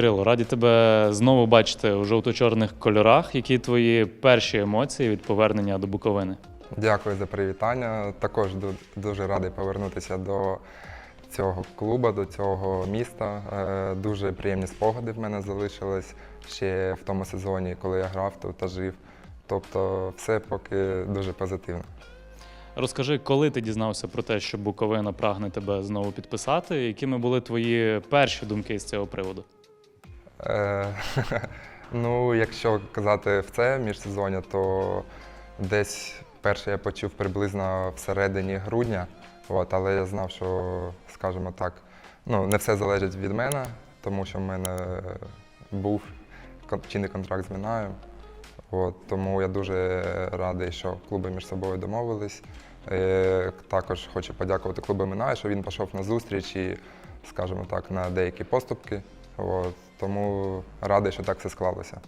Кирило, раді тебе знову бачити у жовто-чорних кольорах. Які твої перші емоції від повернення до Буковини? Дякую за привітання. Також дуже радий повернутися до цього клубу, до цього міста. Е, Дуже приємні спогади в мене залишились ще в тому сезоні, коли я грав тут та жив. Тобто, все поки дуже позитивно. Розкажи, коли ти дізнався про те, що Буковина прагне тебе знову підписати? Якими були твої перші думки з цього приводу? Е, ну, якщо казати в це міжсезоння, то десь перше я почув приблизно всередині грудня, от, але я знав, що, скажімо так, ну, не все залежить від мене, тому що в мене був чинний контракт з Мінаєм. От, тому я дуже радий, що клуби між собою домовились. Е, також хочу подякувати клубу Мінає, що він пішов на зустріч і, скажімо так, на деякі поступки. От, тому радий, що так все склалося.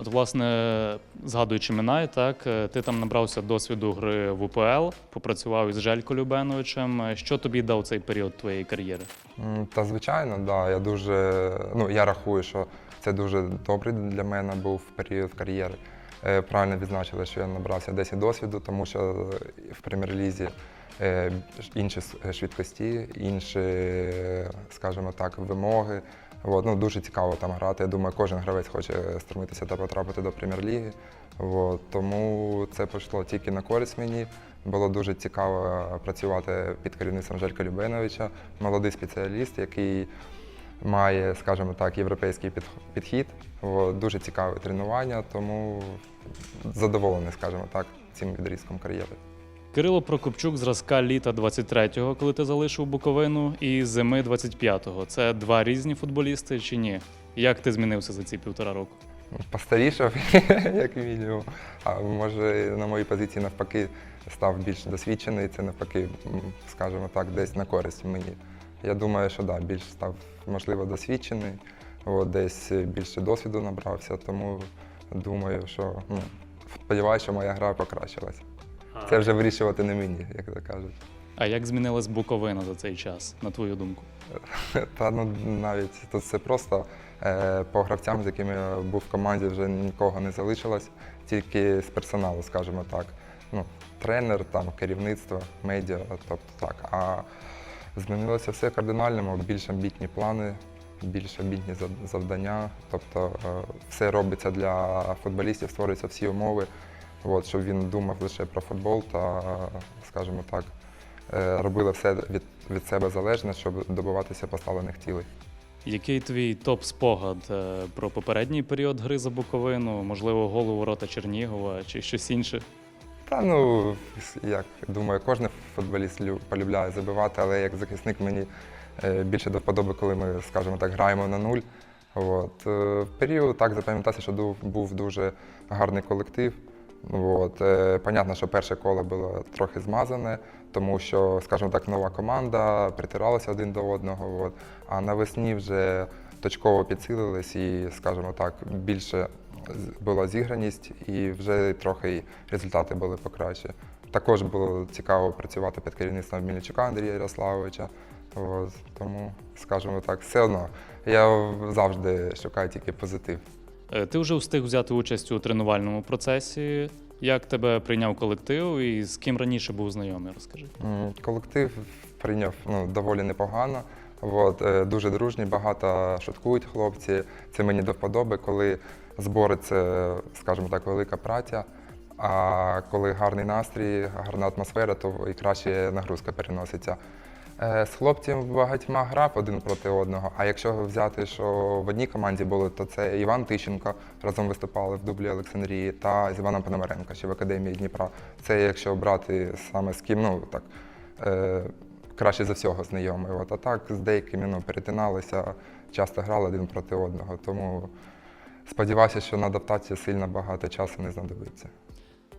От, власне, згадуючи Минай, так е, ти там набрався досвіду гри в УПЛ, попрацював із Желько Любеновичем. Що тобі дав цей період твоєї кар'єри? Та звичайно, да, я дуже ну я рахую, що це дуже добрий для мене був період кар'єри. Е, Правильно відзначили, що я набрався 10 досвіду, тому що е, в прем'єр-лізі інші швидкості, інші, скажімо так, вимоги. От, ну, дуже цікаво там грати. Я думаю, кожен гравець хоче стремитися та потрапити до прем'єр-ліги. Тому це пішло тільки на користь мені. Було дуже цікаво працювати під керівництвом Желька Любеновича, молодий спеціаліст, який має, скажімо так, європейський підхід. От, дуже цікаве тренування, тому задоволений, скажімо так, цим відрізком кар'єри. Кирило Прокопчук зразка літа 23-го, коли ти залишив Буковину, і зими 25-го. Це два різні футболісти чи ні? Як ти змінився за ці півтора року? Постарішав, як мінімум. А може, на моїй позиції навпаки став більш досвідчений. Це навпаки, скажімо так, десь на користь мені. Я думаю, що да, більш став, можливо, досвідчений, от, десь більше досвіду набрався, тому думаю, що ну, сподіваюся, що моя гра покращилась. Це вже вирішувати не мені, як то кажуть. А як змінилась Буковина за цей час, на твою думку? Та ну навіть тут це просто е, по гравцям, з якими я був в команді, вже нікого не залишилось, тільки з персоналу, скажімо так. Ну, тренер, там, керівництво, медіа, тобто так. А змінилося все кардинально, більш амбітні плани, більш амбітні завдання. Тобто е, все робиться для футболістів, створюються всі умови, от, щоб він думав лише про футбол та, скажімо так, е, робили все від, від себе залежне, щоб добиватися поставлених цілей. Який твій топ-спогад е, про попередній період гри за Буковину? Можливо, гол у ворота Чернігова чи щось інше? Та ну, як думаю, кожен футболіст полюбляє забивати, але як захисник мені е, більше до вподоби, коли ми, скажімо так, граємо на нуль. От. В період так запам'ятався, що був дуже гарний колектив. От. е, Понятно, що перше коло було трохи змазане, тому що, скажімо так, нова команда притиралася один до одного. От. А навесні вже точково підсилились і, скажімо так, більше була зіграність і вже трохи результати були покраще. Також було цікаво працювати під керівництвом Мільничука Андрія Ярославовича. От, тому, скажімо так, все одно я завжди шукаю тільки позитив. Е, Ти вже встиг взяти участь у тренувальному процесі. Як тебе прийняв колектив і з ким раніше був знайомий? Розкажи. Колектив прийняв ну, доволі непогано. От, е, дуже дружній, багато шуткують хлопці. Це мені до вподоби, коли збори це, скажімо так, велика праця. А коли гарний настрій, гарна атмосфера, то і краще нагрузка переноситься. Е, З хлопцями багатьма грав один проти одного. А якщо взяти, що в одній команді були, то це Іван Тищенко разом виступали в дублі Олександрії та з Іваном Пономаренко, ще в Академії Дніпра. Це якщо брати саме з ким, ну так е, краще за всього знайомий. От, а так з деякими ну, перетиналися, часто грали один проти одного. Тому сподіваюся, що на адаптацію сильно багато часу не знадобиться.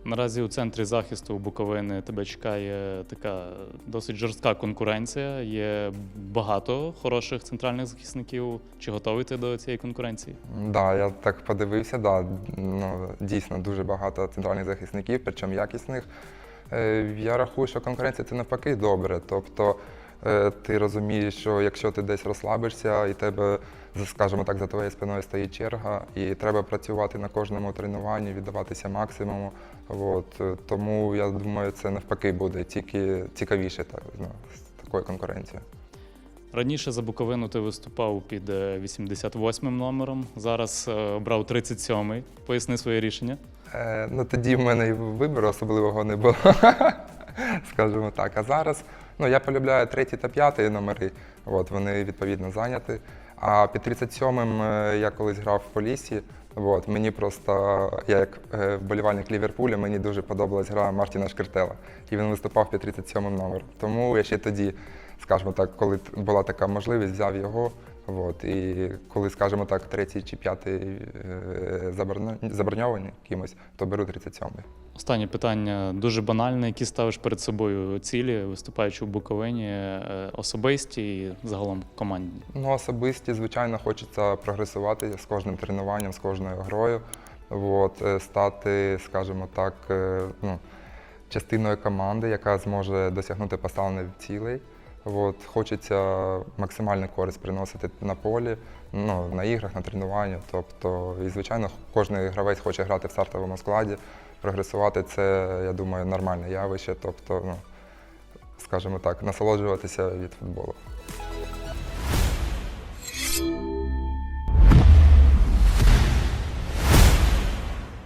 Наразі у центрі захисту Буковини тебе чекає така досить жорстка конкуренція. Є багато хороших центральних захисників. Чи готовий ти до цієї конкуренції? Да, я так подивився, да, ну, дійсно дуже багато центральних захисників, причому якісних. Е, Я рахую, що конкуренція це навпаки добре. Тобто ти розумієш, що якщо ти десь розслабишся і тебе скажімо так, за твоєю спиною стоїть черга, і треба працювати на кожному тренуванні, віддаватися максимуму. От, е, тому я думаю, це навпаки буде тільки цікавіше так, ну, з такою конкуренцією. Раніше за Буковину ти виступав під е, 88 номером, зараз е, обрав 37-й. Поясни своє рішення. Е, ну тоді в мене і вибору особливого не було, скажімо так. А зараз ну, я полюбляю третій та п'ятий номери, от, вони відповідно зайняті. А під 37-м е, я колись грав в Полісі. От, мені просто, я як е, вболівальник Ліверпуля, мені дуже подобалась гра Мартіна Шкертела. І він виступав під 37-м номером. Тому я ще тоді, скажімо так, коли була така можливість, взяв його. От, і коли, скажімо так, третій чи п'ятий е, заброньовані кимось, то беру 37-й. Останнє питання дуже банальне. Які ставиш перед собою цілі, виступаючи в Буковині, е, особисті і загалом командні? Ну, особисті, звичайно, хочеться прогресувати з кожним тренуванням, з кожною грою. От, е, стати, скажімо так, е, ну, частиною команди, яка зможе досягнути поставлених цілей. От, хочеться максимальну користь приносити на полі, ну, на іграх, на тренуваннях. Тобто, і, звичайно, кожен гравець хоче грати в стартовому складі. Прогресувати це, я думаю, нормальне явище. Тобто, ну, скажімо так, насолоджуватися від футболу.